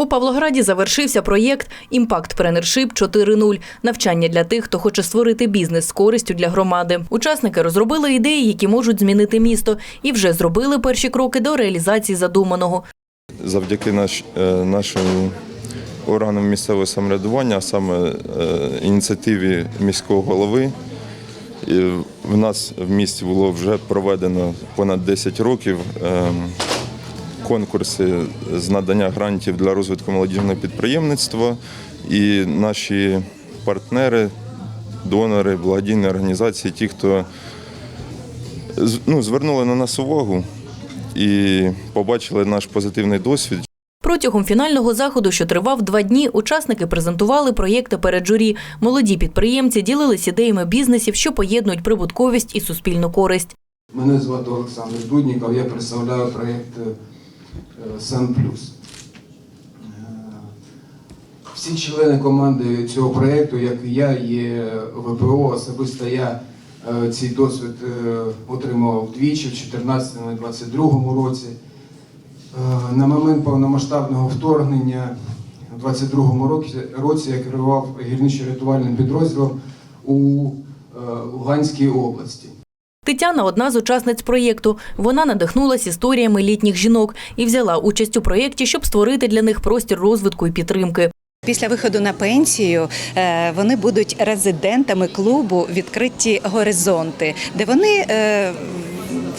У Павлограді завершився проєкт Імпакт Пренершип 4.0 – навчання для тих, хто хоче створити бізнес з користю для громади. Учасники розробили ідеї, які можуть змінити місто, і вже зробили перші кроки до реалізації задуманого. завдяки наш, е, нашим органам місцевого самоврядування, а саме е, ініціативі міського голови. В нас в місті було вже проведено понад 10 років е, конкурси з надання грантів для розвитку молодіжного підприємництва. І наші партнери, донори, благодійні організації, ті, хто ну, звернули на нас увагу і побачили наш позитивний досвід. Протягом фінального заходу, що тривав два дні, учасники презентували проєкти перед журі. Молоді підприємці ділились ідеями бізнесів, що поєднують прибутковість і суспільну користь. Мене звати Олександр Дудніков, я представляю проєкт е, Сан Плюс. Е, Всі члени команди цього проєкту, як і я, є ВПО. Особисто я е, цей досвід е, отримував двічі в 2014 і 2022 році. Е, На момент повномасштабного вторгнення у 2022 році, я керував гірничо-рятувальним підрозділом у е, Луганській області. Тетяна одна з учасниць проєкту. Вона надихнулась історіями літніх жінок і взяла участь у проєкті, щоб створити для них простір розвитку і підтримки. Після виходу на пенсію е, вони будуть резидентами клубу Відкриті горизонти, де вони е,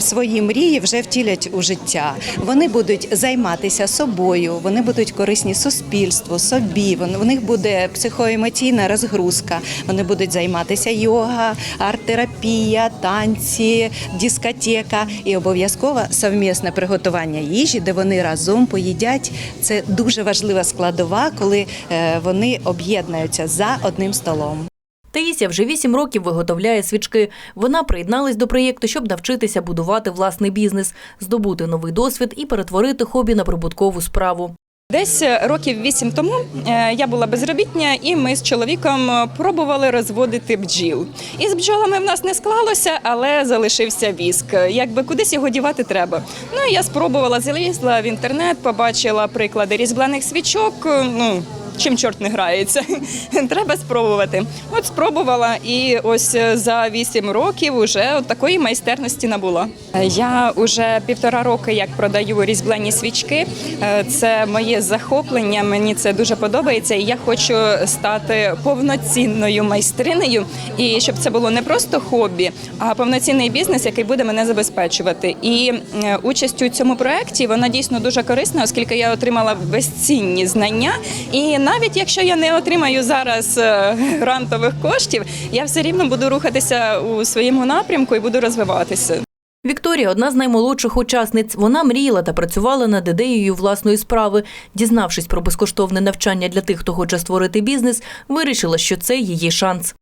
свої мрії вже втілять у життя. Вони будуть займатися собою, вони будуть корисні суспільству, собі. У них буде психоемоційна розгрузка. Вони будуть займатися йога, арт-терапія, танці, дискотека і обов'язково совмісне приготування їжі, де вони разом поїдять. Це дуже важлива складова, коли е, вони об'єднуються за одним столом. Таїся вже вісім років виготовляє свічки. Вона приєдналась до проєкту, щоб навчитися будувати власний бізнес, здобути новий досвід і перетворити хобі на прибуткову справу. Десь років вісім тому е, я була безробітня, і ми з чоловіком е, пробували розводити бджіл. І з бджолами в нас не склалося, але залишився віск. Якби кудись його дівати треба. Ну я спробувала залізла в інтернет, побачила приклади різьблених свічок. е, Ну чим чорт не грається, треба спробувати. От спробувала, і ось е, за вісім років уже от такої майстерності набула. Я вже півтора роки як продаю різьблені свічки. Е, Це моє захоплення. Мені це дуже подобається. І я хочу стати повноцінною майстринею, і щоб це було не просто хобі, а повноцінний бізнес, який буде мене забезпечувати. І е, участь у цьому проєкті вона дійсно дуже корисна, оскільки я отримала безцінні знання. І навіть якщо я не отримаю зараз е, грантових коштів, я все рівно буду рухатися у своєму напрямку і буду розвиватися. Вікторія одна з наймолодших учасниць. Вона мріяла та працювала над ідеєю власної справи. Дізнавшись про безкоштовне навчання для тих, хто хоче створити бізнес, вирішила, що це її шанс.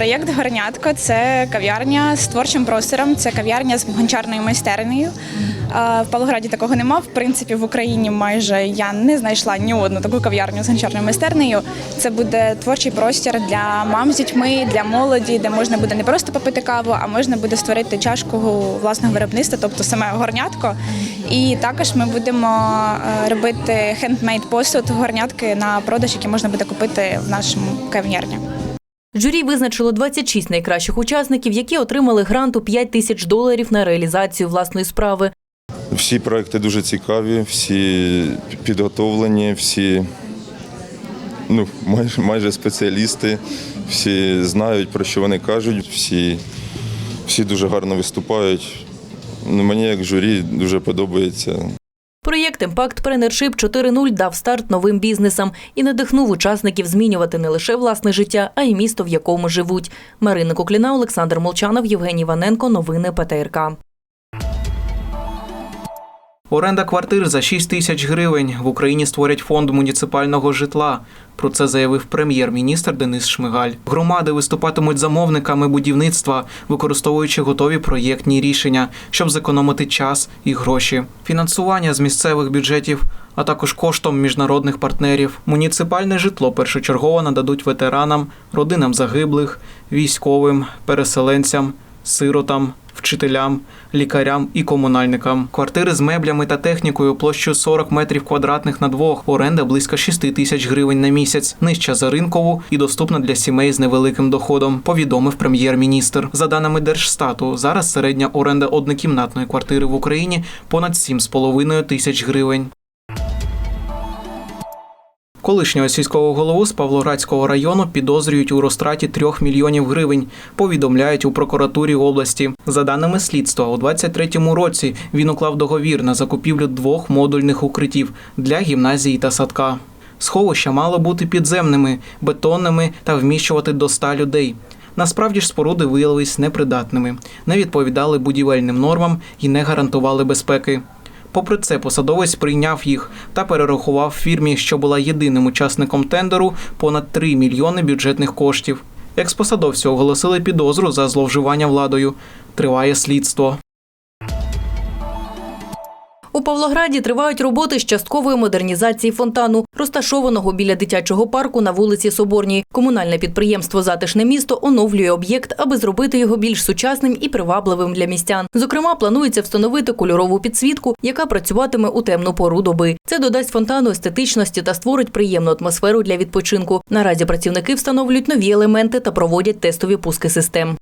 Проєкт Горнятко це кав'ярня з творчим простором, це кав'ярня з гончарною майстернею. В Павлограді такого нема. В принципі, в Україні майже я не знайшла ні одну таку кав'ярню з гончарною майстернею. Це буде творчий простір для мам з дітьми, для молоді, де можна буде не просто попити каву, а можна буде створити чашку власного виробництва, тобто саме горнятко. І також ми будемо е, робити хендмейд посуд горнятки на продаж, які можна буде купити в нашому кав'ярні. Журі визначило 26 найкращих учасників, які отримали грант у 5 тисяч доларів на реалізацію власної справи. Всі проекти дуже цікаві, всі підготовлені, всі ну, майже, майже спеціалісти, всі знають, про що вони кажуть, всі, всі дуже гарно виступають. Ну, мені як журі дуже подобається. Проєкт Імпакт Пренершип 4.0 дав старт новим бізнесам і надихнув учасників змінювати не лише власне життя, а й місто, в якому живуть. Марина Кукліна, Олександр Молчанов, Євгеній Ваненко. Новини ПТРК. Оренда квартир за 6 тисяч гривень в Україні створять фонд муніципального житла. Про це заявив прем'єр-міністр Денис Шмигаль. Громади виступатимуть замовниками будівництва, використовуючи готові проєктні рішення, щоб зекономити час і гроші. Фінансування з місцевих бюджетів, а також коштом міжнародних партнерів. Муніципальне житло першочергово нададуть ветеранам, родинам загиблих, військовим, переселенцям, сиротам вчителям, лікарям і комунальникам. Квартири з меблями та технікою площею 40 метрів квадратних на двох. Оренда близько 6 тисяч гривень на місяць, нижча за ринкову і доступна для сімей з невеликим доходом. Повідомив прем'єр-міністр. За даними Держстату, зараз середня оренда однокімнатної квартири в Україні понад 7,5 тисяч гривень. Колишнього сільського голову з Павлоградського району підозрюють у розтраті трьох мільйонів гривень. Повідомляють у прокуратурі області. За даними слідства, у 23-му році він уклав договір на закупівлю двох модульних укриттів для гімназії та садка. Сховища мали бути підземними, бетонними та вміщувати до 100 людей. Насправді ж споруди виявились непридатними, не відповідали будівельним нормам і не гарантували безпеки. Попри це, посадовець прийняв їх та перерахував фірмі, що була єдиним учасником тендеру, понад 3 мільйони бюджетних коштів. Експосадовці оголосили підозру за зловживання владою. Триває слідство. У Павлограді тривають роботи з часткової модернізації фонтану, розташованого біля дитячого парку на вулиці Соборній. Комунальне підприємство Затишне місто оновлює об'єкт, аби зробити його більш сучасним і привабливим для містян. Зокрема, планується встановити кольорову підсвітку, яка працюватиме у темну пору доби. Це додасть фонтану естетичності та створить приємну атмосферу для відпочинку. Наразі працівники встановлюють нові елементи та проводять тестові пуски систем.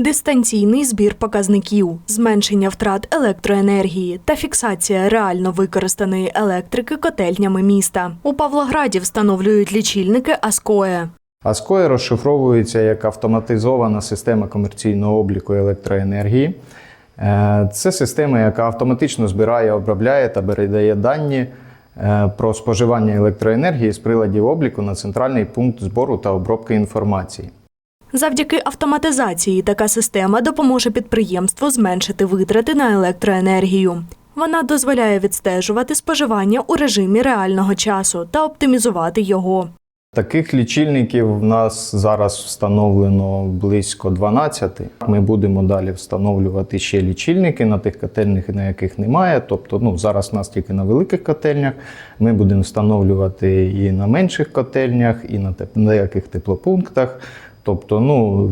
Дистанційний збір показників, зменшення втрат електроенергії та фіксація реально використаної електрики котельнями міста. У Павлограді встановлюють лічильники Аскоe. Аскоє розшифровується як автоматизована система комерційного обліку електроенергії. Е, Це система, яка автоматично збирає, обробляє та передає дані е, про споживання електроенергії з приладів обліку на центральний пункт збору та обробки інформації. Завдяки автоматизації така система допоможе підприємству зменшити витрати на електроенергію. Вона дозволяє відстежувати споживання у режимі реального часу та оптимізувати його. Таких лічильників в нас зараз встановлено близько 12. Ми будемо далі встановлювати ще лічильники на тих котельних, на яких немає. Тобто, ну зараз у нас тільки на великих котельнях. Ми будемо встановлювати і на менших котельнях, і на деяких теплопунктах. Тобто, ну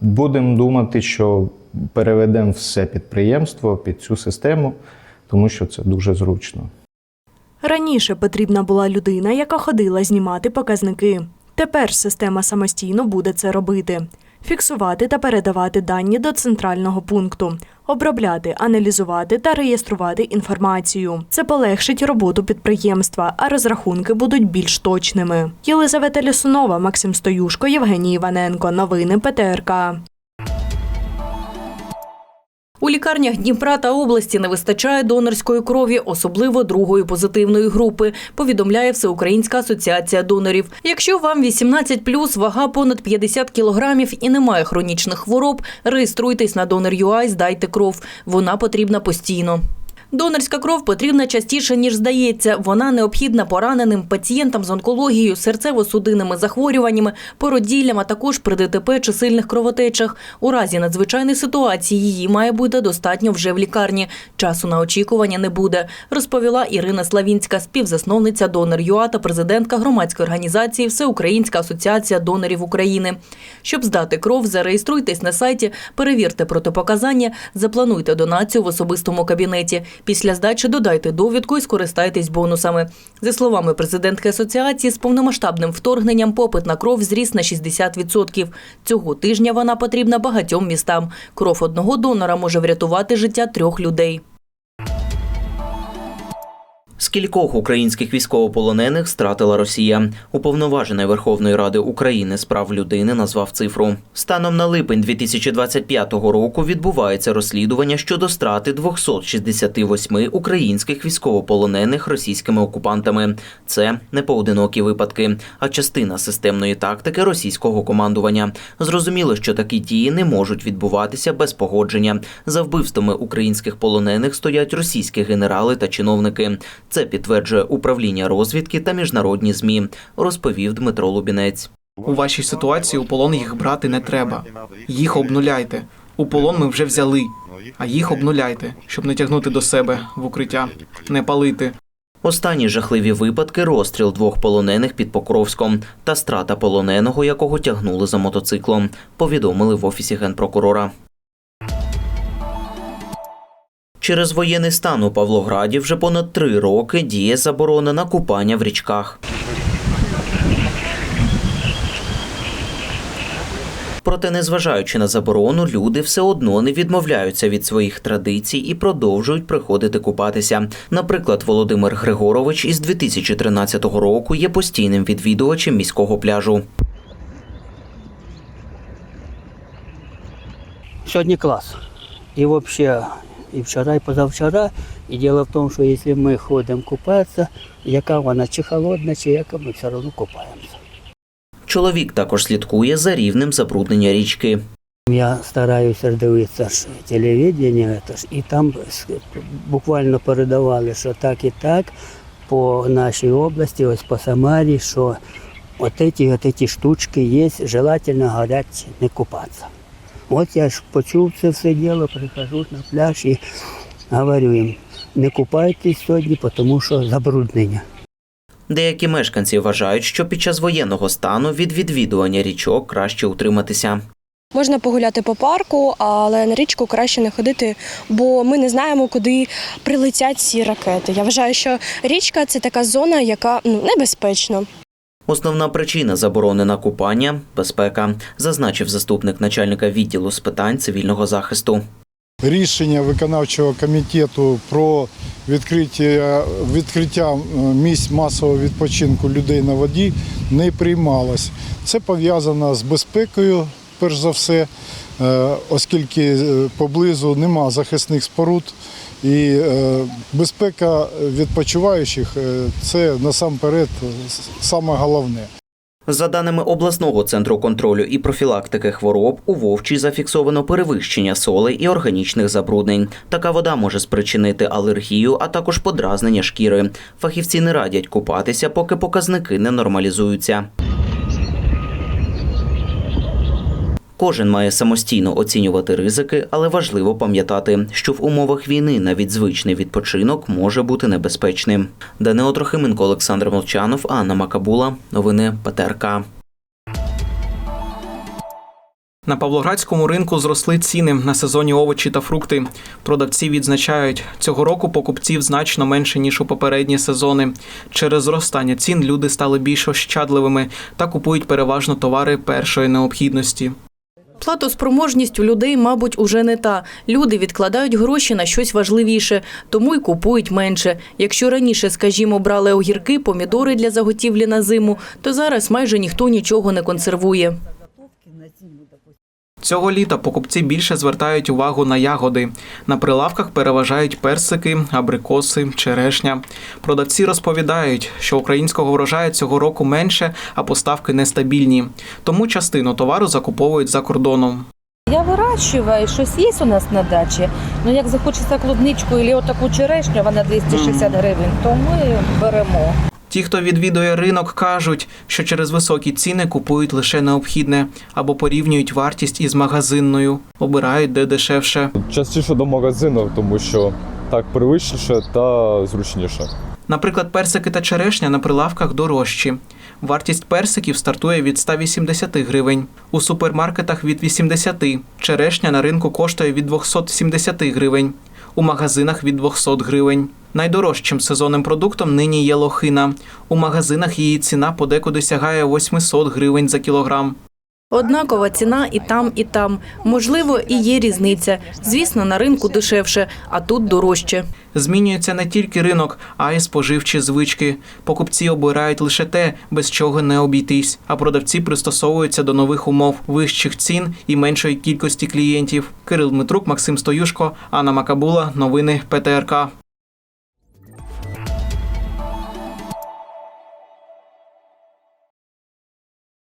будемо думати, що переведемо все підприємство під цю систему, тому що це дуже зручно. Раніше потрібна була людина, яка ходила знімати показники. Тепер система самостійно буде це робити. Фіксувати та передавати дані до центрального пункту, обробляти, аналізувати та реєструвати інформацію. Це полегшить роботу підприємства, а розрахунки будуть більш точними. Єлизавета Лісунова, Максим Стоюшко, Євгеній Іваненко. Новини ПТРК. У лікарнях Дніпра та області не вистачає донорської крові, особливо другої позитивної групи, повідомляє Всеукраїнська асоціація донорів. Якщо вам 18+, вага понад 50 кілограмів і немає хронічних хвороб, реєструйтесь на Donor.ua, здайте кров. Вона потрібна постійно. Донорська кров потрібна частіше, ніж здається. Вона необхідна пораненим пацієнтам з онкологією, серцево-судинними захворюваннями, породіллям, а також при ДТП чи сильних кровотечах. У разі надзвичайної ситуації її має бути достатньо вже в лікарні. Часу на очікування не буде, розповіла Ірина Славінська, співзасновниця Донор.ЮА та президентка громадської організації Всеукраїнська асоціація донорів України. Щоб здати кров, зареєструйтесь на сайті, перевірте протипоказання, заплануйте донацію в особистому кабінеті. Після здачі додайте довідку і скористайтесь бонусами. За словами президентки асоціації, з повномасштабним вторгненням попит на кров зріс на 60%. Цього тижня вона потрібна багатьом містам. Кров одного донора може врятувати життя трьох людей. Скількох українських військовополонених стратила Росія? Уповноважений Верховної Ради України з прав людини назвав цифру. Станом на липень 2025 року відбувається розслідування щодо страти 268 українських військовополонених російськими окупантами. Це не поодинокі випадки, а частина системної тактики російського командування. Зрозуміло, що такі дії не можуть відбуватися без погодження. За вбивствами українських полонених стоять російські генерали та чиновники. Це підтверджує управління розвідки та міжнародні змі, розповів Дмитро Лубінець. У вашій ситуації у полон їх брати не треба. Їх обнуляйте. У полон ми вже взяли, а їх обнуляйте, щоб не тягнути до себе в укриття, не палити. Останні жахливі випадки розстріл двох полонених під Покровськом та страта полоненого, якого тягнули за мотоциклом, повідомили в офісі генпрокурора. Через воєнний стан у Павлограді вже понад три роки діє заборона на купання в річках. Проте, незважаючи на заборону, люди все одно не відмовляються від своїх традицій і продовжують приходити купатися. Наприклад, Володимир Григорович із 2013 року є постійним відвідувачем міського пляжу. Сьогодні клас. І взагалі, і вчора, і позавчора. І діло в тому, що якщо ми ходимо купатися, яка вона чи холодна, чи яка, ми все одно купаємося. Чоловік також слідкує за рівнем забруднення річки. Я стараюся дивитися ж телевідення, і там буквально передавали, що так і так по нашій області, ось по Самарі, що от ці, от ці штучки є, желательно говорять, не купатися. От я ж почув це все діло, прихожу на пляж і говорю їм, не купайтесь сьогодні, тому що забруднення. Деякі мешканці вважають, що під час воєнного стану від відвідування річок краще утриматися. Можна погуляти по парку, але на річку краще не ходити, бо ми не знаємо, куди прилетять ці ракети. Я вважаю, що річка це така зона, яка ну небезпечна. Основна причина заборони на купання безпека, зазначив заступник начальника відділу з питань цивільного захисту. рішення виконавчого комітету про відкриття, відкриття е, місць масового відпочинку людей на воді не приймалось. Це пов'язано з безпекою, перш за все, е, оскільки е, поблизу нема захисних споруд. І е, безпека відпочиваючих е, це насамперед саме головне. За даними обласного центру контролю і профілактики хвороб, у Вовчій зафіксовано перевищення солей і органічних забруднень. Така вода може спричинити алергію, а також подразнення шкіри. Фахівці не радять купатися, поки показники не нормалізуються. Кожен має самостійно оцінювати ризики, але важливо пам'ятати, що в умовах війни навіть звичний відпочинок може бути небезпечним. Данило Трохименко, Олександр Молчанов, Анна Макабула. Новини ПТРК. На Павлоградському ринку зросли ціни на сезонні овочі та фрукти. Продавці відзначають, цього року покупців значно менше ніж у попередні сезони. Через зростання цін люди стали більш ощадливими та купують переважно товари першої необхідності. Платоспроможність у людей, мабуть, уже не та. Люди відкладають гроші на щось важливіше, тому й купують менше. Якщо раніше, скажімо, брали огірки, помідори для заготівлі на зиму, то зараз майже ніхто нічого не консервує. Цього літа покупці більше звертають увагу на ягоди. На прилавках переважають персики, абрикоси, черешня. Продавці розповідають, що українського врожаю цього року менше, а поставки нестабільні. Тому частину товару закуповують за кордоном. Я вирощую, щось є у нас на дачі. Ну як захочеться клубничку або отаку черешню, вона 260 гривень, то ми беремо. Ті, хто відвідує ринок, кажуть, що через високі ціни купують лише необхідне або порівнюють вартість із магазинною, обирають де дешевше. Частіше до магазину, тому що так привичніше та зручніше. Наприклад, персики та черешня на прилавках дорожчі. Вартість персиків стартує від 180 гривень. У супермаркетах від 80. Черешня на ринку коштує від 270 гривень. У магазинах від 200 гривень. Найдорожчим сезонним продуктом нині є лохина. У магазинах її ціна подекуди сягає 800 гривень за кілограм. Однакова ціна і там, і там. Можливо, і є різниця. Звісно, на ринку дешевше, а тут дорожче. Змінюється не тільки ринок, а й споживчі звички. Покупці обирають лише те, без чого не обійтись, а продавці пристосовуються до нових умов, вищих цін і меншої кількості клієнтів. Кирил Дмитрук, Максим Стоюшко, Анна Макабула. Новини ПТРК.